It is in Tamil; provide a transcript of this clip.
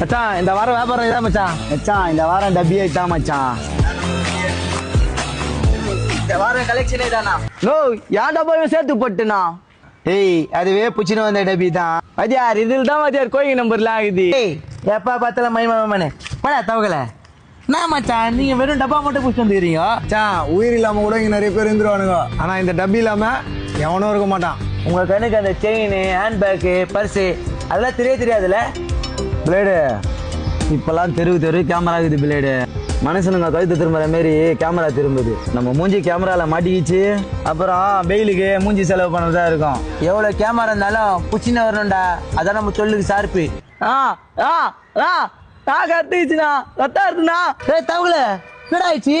மச்சான் இந்த வாரம் வியாபாரம் இதான் மச்சான் மச்சான் இந்த வாரம் டப்பி ஆயிட்டான் மச்சான். இந்த வாரம் கலெக்ஷன் இதானா? நோ ஏன் டப்பாவையும் சேர்த்து போட்டுனா? ஏய் அதுவே புச்சின்னு வந்த டப்பி தான். மதியார் இதில் தான் மதியார் கோயில் நம்பர்லாம் ஆகுது. ஏய் எப்பா பார்த்தாலும் மைமா மைமானே. படா தவகல என்ன மச்சான்? நீங்க வெறும் டப்பா மட்டும் பிடிச்சி வந்துக்கிறீங்க? மச்சான் உயிர் இல்லாம கூட இங்க நிறைய பேர் இருந்துருவானுங்க. ஆனா இந்த டப்பி இல்லாம எவனும் இருக்க மாட்டான். உங்க கண்ணுக்கு அந்த செயின் ஹேண்ட் பேக்கு பர்ஸு அதெல்லாம் தெரிய தெரியாதுல்ல? பிளேடு இப்பெல்லாம் தெருவு தெரு கேமரா இருக்குது பிளேடு மனுஷனுங்க கழுத்து திரும்புற மாரி கேமரா திரும்புது. நம்ம மூஞ்சி கேமரால மாட்டிக்கிச்சு அப்புறம் வெயிலுக்கு மூஞ்சி செலவு பண்ணதா இருக்கும். எவ்வளவு கேமரா இருந்தாலும் புச்சின்னு வரணும்டா அதான் நம்ம சொல்லுக்கு சார்பு. ஆ ஆ ஆ. நான் கத்துச்சுண்ணா ரத்தம் இருக்குண்ணா ஏய் தவகல என்னடா ஆயிடுச்சு?